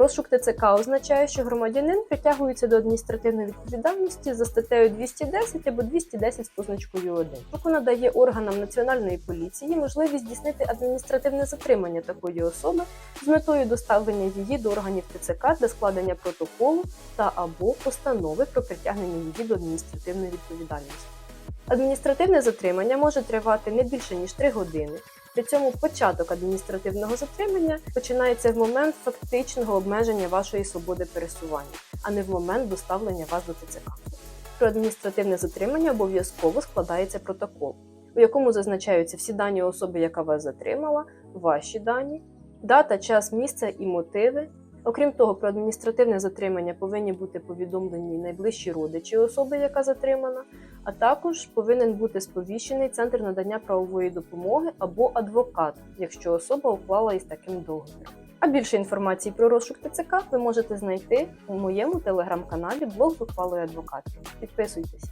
Розшук ТЦК означає, що громадянин притягується до адміністративної відповідальності за статтею 210 або 210 з позначкою 1. Руку надає органам національної поліції можливість здійснити адміністративне затримання такої особи з метою доставлення її до органів ТЦК для складення протоколу та або постанови про притягнення її до адміністративної відповідальності. Адміністративне затримання може тривати не більше ніж 3 години. При цьому початок адміністративного затримання починається в момент фактичного обмеження вашої свободи пересування, а не в момент доставлення вас до ТЦК. Про адміністративне затримання обов'язково складається протокол, у якому зазначаються всі дані особи, яка вас затримала, ваші дані, дата, час, місце і мотиви. Окрім того, про адміністративне затримання повинні бути повідомлені найближчі родичі особи, яка затримана, а також повинен бути сповіщений центр надання правової допомоги або адвокат, якщо особа уклала із таким договір. А більше інформації про розшук ТЦК ви можете знайти у моєму телеграм-каналі блог з ухвалою адвокатів. Підписуйтесь.